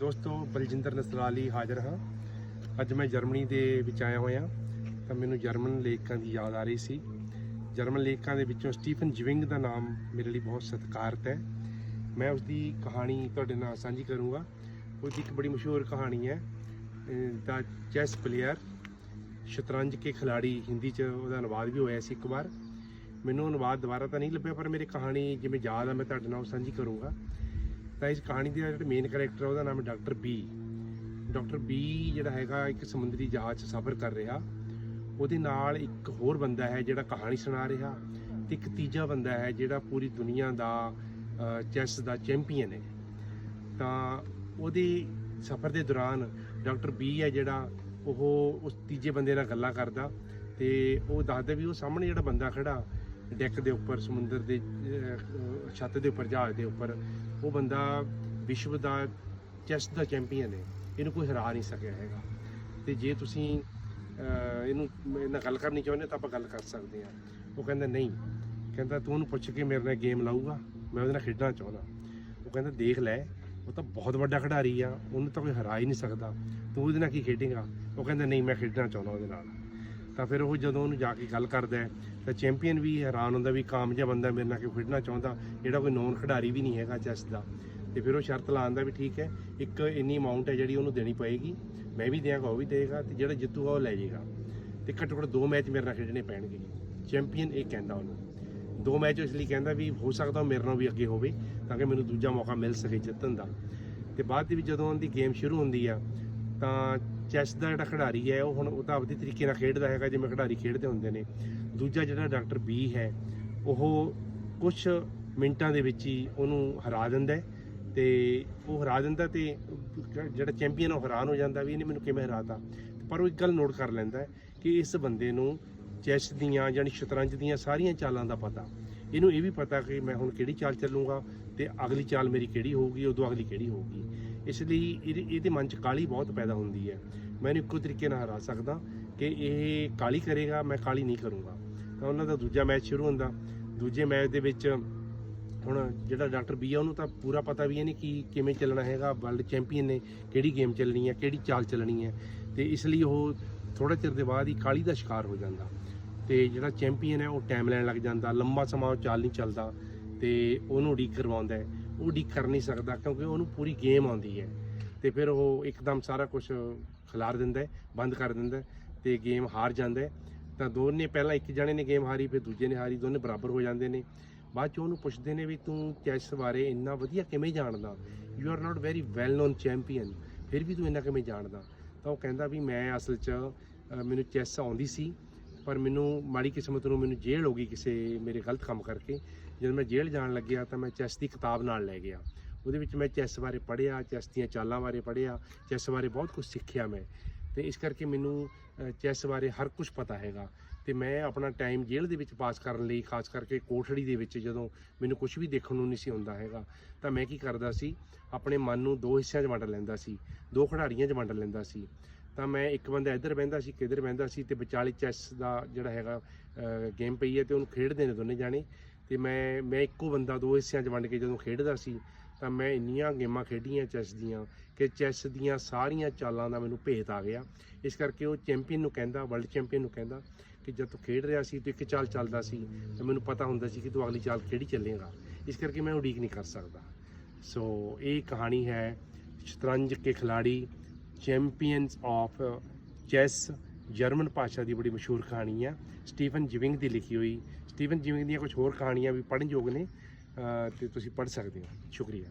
ਦੋਸਤੋ, ਬਲਜਿੰਦਰ ਨਸਰਾਲੀ ਹਾਜ਼ਰ ਹਾਂ। ਅੱਜ ਮੈਂ ਜਰਮਨੀ ਦੇ ਵਿੱਚ ਆਇਆ ਹੋਇਆ ਤਾਂ ਮੈਨੂੰ ਜਰਮਨ ਲੇਖਕਾਂ ਦੀ ਯਾਦ ਆ ਰਹੀ ਸੀ। ਜਰਮਨ ਲੇਖਕਾਂ ਦੇ ਵਿੱਚੋਂ ਸਟੀਫਨ ਜਿਵਿੰਗ ਦਾ ਨਾਮ ਮੇਰੇ ਲਈ ਬਹੁਤ ਸਤਿਕਾਰਤ ਹੈ। ਮੈਂ ਉਸ ਦੀ ਕਹਾਣੀ ਤੁਹਾਡੇ ਨਾਲ ਸਾਂਝੀ ਕਰੂੰਗਾ। ਉਸ ਦੀ ਇੱਕ ਬੜੀ ਮਸ਼ਹੂਰ ਕਹਾਣੀ ਹੈ ਦਾ ਚੈਸ ਪਲੇਅਰ, ਸ਼ਤਰੰਜ ਕੇ ਖਿਲਾੜੀ ਹਿੰਦੀ 'ਚ ਉਹਦਾ ਅਨੁਵਾਦ ਵੀ ਹੋਇਆ ਸੀ ਇੱਕ ਵਾਰ। ਮੈਨੂੰ ਅਨੁਵਾਦ ਦੁਬਾਰਾ ਤਾਂ ਨਹੀਂ ਲੱਭਿਆ, ਪਰ ਮੇਰੀ ਕਹਾਣੀ ਜਿਵੇਂ ਯਾਦ ਆ, ਮੈਂ ਤੁਹਾਡੇ ਨਾਲ ਉਹ ਸਾਂਝੀ ਕਰੂੰਗਾ। ਤਾਂ ਇਸ ਕਹਾਣੀ ਦਾ ਜਿਹੜਾ ਮੇਨ ਕੈਰੈਕਟਰ ਉਹਦਾ ਨਾਮ ਹੈ ਡਾਕਟਰ ਬੀ ਡਾਕਟਰ ਬੀ ਜਿਹੜਾ ਹੈਗਾ, ਇੱਕ ਸਮੁੰਦਰੀ ਜਹਾਜ਼ 'ਚ ਸਫ਼ਰ ਕਰ ਰਿਹਾ। ਉਹਦੇ ਨਾਲ ਇੱਕ ਹੋਰ ਬੰਦਾ ਹੈ ਜਿਹੜਾ ਕਹਾਣੀ ਸੁਣਾ ਰਿਹਾ ਤੇ ਇੱਕ ਤੀਜਾ ਬੰਦਾ ਹੈ ਜਿਹੜਾ ਪੂਰੀ ਦੁਨੀਆ ਦਾ ਚੈਸ ਦਾ ਚੈਂਪੀਅਨ ਹੈ। ਤਾਂ ਉਹਦੇ ਸਫ਼ਰ ਦੇ ਦੌਰਾਨ ਡਾਕਟਰ ਬੀ ਹੈ ਜਿਹੜਾ, ਉਹ ਉਸ ਤੀਜੇ ਬੰਦੇ ਨਾਲ ਗੱਲਾਂ ਕਰਦਾ ਤੇ ਉਹ ਦੱਸਦਾ ਵੀ ਉਹ ਸਾਹਮਣੇ ਜਿਹੜਾ ਬੰਦਾ ਖੜਾ ਡੈਕ ਦੇ ਉੱਪਰ, ਸਮੁੰਦਰ ਦੇ ਛੱਤ ਦੇ ਉੱਪਰ ਜਹਾਜ਼ ਦੇ ਉੱਪਰ, ਉਹ ਬੰਦਾ ਵਿਸ਼ਵ ਦਾ ਚੈਸ ਦਾ ਚੈਂਪੀਅਨ ਹੈ। ਇਹਨੂੰ ਕੋਈ ਹਰਾ ਨਹੀਂ ਸਕਿਆ ਹੈਗਾ। ਤੇ ਜੇ ਤੁਸੀਂ ਇਹਨੂੰ ਮੇਰੇ ਨਾਲ ਗੱਲ ਕਰਨੀ ਚਾਹੁੰਦੇ ਤਾਂ ਆਪਾਂ ਗੱਲ ਕਰ ਸਕਦੇ ਹਾਂ। ਉਹ ਕਹਿੰਦਾ, ਨਹੀਂ। ਕਹਿੰਦਾ, ਤੂੰ ਉਹਨੂੰ ਪੁੱਛ ਕੇ ਮੇਰੇ ਨਾਲ ਗੇਮ ਲਾਊਗਾ। ਮੈਂ ਉਹਦੇ ਨਾਲ ਖੇਡਣਾ ਚਾਹੁੰਦਾ। ਉਹ ਕਹਿੰਦਾ, ਦੇਖ ਲੈ, ਉਹ ਤਾਂ ਬਹੁਤ ਵੱਡਾ ਖਿਡਾਰੀ ਆ। ਉਹਨੂੰ ਤਾਂ ਕੋਈ ਹਰਾ ਹੀ ਨਹੀਂ ਸਕਦਾ। ਤੂੰ ਉਹਦੇ ਨਾਲ ਕੀ ਖੇਡੇਗਾ? ਉਹ ਕਹਿੰਦਾ, ਨਹੀਂ, ਮੈਂ ਖੇਡਣਾ ਚਾਹੁੰਦਾ ਉਹਦੇ ਨਾਲ। ਤਾਂ ਫਿਰ ਉਹ ਜਦੋਂ ਉਹਨੂੰ ਜਾ ਕੇ ਗੱਲ ਕਰਦਾ ਤਾਂ ਚੈਂਪੀਅਨ ਵੀ ਹੈਰਾਨ ਹੁੰਦਾ ਵੀ ਕਾਮ ਜਿਹਾ ਬੰਦਾ ਮੇਰੇ ਨਾਲ ਕਿ ਖੇਡਣਾ ਚਾਹੁੰਦਾ, ਜਿਹੜਾ ਕੋਈ ਨੌਨ ਖਿਡਾਰੀ ਵੀ ਨਹੀਂ ਹੈਗਾ ਚੈਸ ਦਾ। ਤੇ ਫਿਰ ਉਹ ਸ਼ਰਤ ਲਾਉਂਦਾ ਵੀ ਠੀਕ ਹੈ, ਇੱਕ ਇੰਨੀ ਅਮਾਉਂਟ ਹੈ ਜਿਹੜੀ ਉਹਨੂੰ ਦੇਣੀ ਪਏਗੀ, ਮੈਂ ਵੀ ਦਿਆਂਗਾ, ਉਹ ਵੀ ਦੇਗਾ, ਤੇ ਜਿਹੜਾ ਜਿੱਤੂਗਾ ਉਹ ਲੈ ਜਾਏਗਾ ਤੇ ਘੱਟੋ ਘੱਟ ਦੋ ਮੈਚ ਮੇਰੇ ਨਾਲ ਖੇਡਣੇ ਪੈਣਗੇ। ਚੈਂਪੀਅਨ ਇਹ ਕਹਿੰਦਾ ਉਹਨੂੰ। ਦੋ ਮੈਚ ਇਸ ਲਈ ਕਹਿੰਦਾ ਵੀ ਹੋ ਸਕਦਾ ਉਹ ਮੇਰੇ ਨਾਲ ਵੀ ਅੱਗੇ ਹੋਵੇ, ਤਾਂ ਕਿ ਮੈਨੂੰ ਦੂਜਾ ਮੌਕਾ ਮਿਲ ਸਕੇ ਜਿੱਤਣ ਦਾ। ਤੇ ਬਾਅਦ ਦੇ ਵਿੱਚ ਜਦੋਂ ਉਹਦੀ ਗੇਮ ਸ਼ੁਰੂ ਹੁੰਦੀ ਆ, ਤਾਂ ਚੈਸ ਦਾ ਜਿਹੜਾ ਖਿਡਾਰੀ ਹੈ, ਉਹ ਹੁਣ ਉਹ ਤਾਂ ਆਪਦੇ ਤਰੀਕੇ ਨਾਲ ਖੇਡਦਾ ਹੈਗਾ, ਜਿਵੇਂ ਖਿਡਾਰੀ ਖੇਡਦੇ ਹੁੰਦੇ ਨੇ। ਦੂਜਾ ਜਿਹੜਾ ਡਾਕਟਰ ਬੀ ਹੈ, ਉਹ ਕੁਝ ਮਿੰਟਾਂ ਦੇ ਵਿੱਚ ਹੀ ਉਹਨੂੰ ਹਰਾ ਦਿੰਦਾ ਹੈ ਤੇ ਉਹ ਹਰਾ ਦਿੰਦਾ ਤੇ ਜਿਹੜਾ ਚੈਂਪੀਅਨ ਉਹ ਹੈਰਾਨ ਹੋ ਜਾਂਦਾ ਵੀ ਇਹਨੇ ਮੈਨੂੰ ਕਿਵੇਂ ਹਰਾਤਾ। ਪਰ ਉਹ ਇੱਕ ਗੱਲ ਨੋਟ ਕਰ ਲੈਂਦਾ ਕਿ ਇਸ ਬੰਦੇ ਨੂੰ ਚੈਸ ਦੀਆਂ ਯਾਨੀ ਸ਼ਤਰੰਜ ਦੀਆਂ ਸਾਰੀਆਂ ਚਾਲਾਂ ਦਾ ਪਤਾ। ਇਹਨੂੰ ਇਹ ਵੀ ਪਤਾ ਕਿ ਮੈਂ ਹੁਣ ਕਿਹੜੀ ਚਾਲ ਚੱਲੂਗਾ ਤੇ ਅਗਲੀ ਚਾਲ ਮੇਰੀ ਕਿਹੜੀ ਹੋਊਗੀ, ਉਦੋਂ ਅਗਲੀ ਕਿਹੜੀ ਹੋਊਗੀ। ਇਸ ਲਈ ਇਹਦੇ ਇਹਦੇ ਮਨ 'ਚ ਕਾਲੀ ਬਹੁਤ ਪੈਦਾ ਹੁੰਦੀ ਹੈ। ਮੈਂ ਇਹਨੂੰ ਇੱਕੋ ਤਰੀਕੇ ਨਾਲ ਹਰਾ ਸਕਦਾ ਕਿ ਇਹ ਕਾਲੀ ਕਰੇਗਾ, ਮੈਂ ਕਾਲੀ ਨਹੀਂ ਕਰੂੰਗਾ। ਤਾਂ ਉਹਨਾਂ ਦਾ ਦੂਜਾ ਮੈਚ ਸ਼ੁਰੂ ਹੁੰਦਾ। ਦੂਜੇ ਮੈਚ ਦੇ ਵਿੱਚ ਹੁਣ ਜਿਹੜਾ ਡਾਕਟਰ ਬੀ ਆ, ਉਹਨੂੰ ਤਾਂ ਪੂਰਾ ਪਤਾ ਵੀ ਹੈ ਨਹੀਂ ਕਿ ਕਿਵੇਂ ਚੱਲਣਾ ਹੈਗਾ, ਵਰਲਡ ਚੈਂਪੀਅਨ ਨੇ ਕਿਹੜੀ ਗੇਮ ਚੱਲਣੀ ਹੈ, ਕਿਹੜੀ ਚਾਲ ਚੱਲਣੀ ਹੈ। ਤੇ ਇਸ ਲਈ ਉਹ ਥੋੜੇ ਚਿਰ ਦੇ ਬਾਅਦ ਹੀ ਕਾਲੀ ਦਾ ਸ਼ਿਕਾਰ ਹੋ ਜਾਂਦਾ। ਤੇ ਜਿਹੜਾ ਚੈਂਪੀਅਨ ਹੈ, ਉਹ ਟਾਈਮ ਲੈਣ ਲੱਗ ਜਾਂਦਾ। ਲੰਮਾ ਸਮਾਂ ਉਹ ਚਾਲ ਨਹੀਂ ਚੱਲਦਾ ਤੇ ਉਹਨੂੰ ਉਡੀਕ ਕਰਵਾਉਂਦਾ ਉਹ ਉਡੀਕ ਕਰ ਨਹੀਂ ਸਕਦਾ ਕਿਉਂਕਿ ਉਹਨੂੰ ਪੂਰੀ ਗੇਮ ਆਉਂਦੀ ਹੈ। ਤੇ ਫਿਰ ਉਹ ਇੱਕਦਮ ਸਾਰਾ ਕੁਝ ਖਿਲਾਰ ਦਿੰਦਾ ਹੈ, ਬੰਦ ਕਰ ਦਿੰਦਾ ਹੈ ਤੇ ਗੇਮ ਹਾਰ ਜਾਂਦਾ ਹੈ। ਤਾਂ ਦੋਨੇ ਪਹਿਲਾਂ ਇੱਕ ਜਣੇ ਨੇ ਗੇਮ ਹਾਰੀ, ਫਿਰ ਦੂਜੇ ਨੇ ਹਾਰੀ, ਦੋਨੇ ਬਰਾਬਰ ਹੋ ਜਾਂਦੇ ਨੇ। ਬਾਅਦ ਚ ਉਹਨੂੰ ਪੁੱਛਦੇ ਨੇ ਵੀ ਤੂੰ ਚੈਸ ਬਾਰੇ ਇੰਨਾ ਵਧੀਆ ਕਿਵੇਂ ਜਾਣਦਾ? You are not very well known champion ਫਿਰ ਵੀ ਤੂੰ ਇੰਨਾ ਕਿਵੇਂ ਜਾਣਦਾ? ਤਾਂ ਉਹ ਕਹਿੰਦਾ ਵੀ ਮੈਂ ਅਸਲ 'ਚ ਮੈਨੂੰ ਚੈਸ ਆਉਂਦੀ ਸੀ, ਪਰ ਮੈਨੂੰ ਮਾੜੀ ਕਿਸਮਤ ਨੂੰ ਮੈਨੂੰ ਜੇਲ੍ਹ ਹੋ ਗਈ ਕਿਸੇ ਮੇਰੇ ਗਲਤ ਕੰਮ ਕਰਕੇ। ਜਦੋਂ ਮੈਂ ਜੇਲ੍ਹ ਜਾਣ ਲੱਗਿਆ ਤਾਂ ਮੈਂ ਚੈਸ ਦੀ ਕਿਤਾਬ ਨਾਲ ਲੈ ਗਿਆ। ਉਹਦੇ ਵਿੱਚ ਮੈਂ ਚੈਸ ਬਾਰੇ ਪੜ੍ਹਿਆ, ਚੈਸ ਦੀਆਂ ਚਾਲਾਂ ਬਾਰੇ ਪੜ੍ਹਿਆ, ਚੈਸ ਬਾਰੇ ਬਹੁਤ ਕੁਝ ਸਿੱਖਿਆ ਮੈਂ। ਤੇ ਇਸ ਕਰਕੇ ਮੈਨੂੰ ਚੈਸ ਬਾਰੇ ਹਰ ਕੁਝ ਪਤਾ ਹੈਗਾ। ਤੇ ਮੈਂ ਆਪਣਾ ਟਾਈਮ ਜੇਲ੍ਹ ਦੇ ਵਿੱਚ ਪਾਸ ਕਰਨ ਲਈ, ਖਾਸ ਕਰਕੇ ਕੋਠੜੀ ਦੇ ਵਿੱਚ ਜਦੋਂ ਮੈਨੂੰ ਕੁਝ ਵੀ ਦੇਖਣ ਨੂੰ ਨਹੀਂ ਸੀ ਹੁੰਦਾ ਹੈਗਾ, ਤਾਂ ਮੈਂ ਕੀ ਕਰਦਾ ਸੀ, ਆਪਣੇ ਮਨ ਨੂੰ ਦੋ ਹਿੱਸਿਆਂ 'ਚ ਵੰਡ ਲੈਂਦਾ ਸੀ, ਦੋ ਖਿਡਾਰੀਆਂ 'ਚ ਵੰਡ ਲੈਂਦਾ ਸੀ। ਤਾਂ ਮੈਂ ਇੱਕ ਬੰਦਾ ਇੱਧਰ ਬਹਿੰਦਾ ਸੀ ਕਿੱਧਰ ਬਹਿੰਦਾ ਸੀ ਤੇ ਵਿਚਾਲੇ ਚੈਸ ਦਾ ਜਿਹੜਾ ਹੈਗਾ ਗੇਮ ਪਈ ਹੈ ਤੇ ਉਹਨੂੰ ਖੇਡਦੇ ਨੇ ਦੋਨੇ ਜਾਣੇ। ਤੇ ਮੈਂ ਮੈਂ ਇੱਕੋ ਬੰਦਾ ਦੋ ਹਿੱਸਿਆਂ 'ਚ ਵੰਡ ਕੇ ਜਦੋਂ ਖੇਡਦਾ ਸੀ, ਤਾਂ ਮੈਂ ਇੰਨੀਆਂ ਗੇਮਾਂ ਖੇਡੀਆਂ ਚੈਸ ਦੀਆਂ ਕਿ ਚੈਸ ਦੀਆਂ ਸਾਰੀਆਂ ਚਾਲਾਂ ਦਾ ਮੈਨੂੰ ਭੇਤ ਆ ਗਿਆ। ਇਸ ਕਰਕੇ ਉਹ ਚੈਂਪੀਅਨ ਨੂੰ ਕਹਿੰਦਾ, ਵਰਲਡ ਚੈਂਪੀਅਨ ਨੂੰ ਕਹਿੰਦਾ ਕਿ ਜਦ ਤੂੰ ਖੇਡ ਰਿਹਾ ਸੀ, ਤੂੰ ਇੱਕ ਚਾਲ ਚੱਲਦਾ ਸੀ, ਤਾਂ ਮੈਨੂੰ ਪਤਾ ਹੁੰਦਾ ਸੀ ਕਿ ਤੂੰ ਅਗਲੀ ਚਾਲ ਕਿਹੜੀ ਚੱਲੇਗਾ। ਇਸ ਕਰਕੇ ਮੈਂ ਉਡੀਕ ਨਹੀਂ ਕਰ ਸਕਦਾ। ਸੋ ਇਹ ਕਹਾਣੀ ਹੈ ਸ਼ਤਰੰਜ ਕੇ ਖਿਲਾੜੀ, ਚੈਂਪੀਅਨਸ ਆਫ ਚੈਸ ਜਰਮਨ ਭਾਸ਼ਾ ਦੀ ਬੜੀ ਮਸ਼ਹੂਰ ਕਹਾਣੀ ਆ। ਸਟੀਫਨ ਜਿਵਿੰਗ ਦੀ ਲਿਖੀ ਹੋਈ। ਸਟੀਫਨ ਜਿਵਿੰਗ ਦੀਆਂ ਕੁਝ ਹੋਰ ਕਹਾਣੀਆਂ ਵੀ ਪੜ੍ਹਨ ਯੋਗ ਨੇ। ਅਹ ਤੇ ਤੁਸੀਂ ਪੜ੍ਹ ਸਕਦੇ ਹੋ। ਸ਼ੁਕਰੀਆ।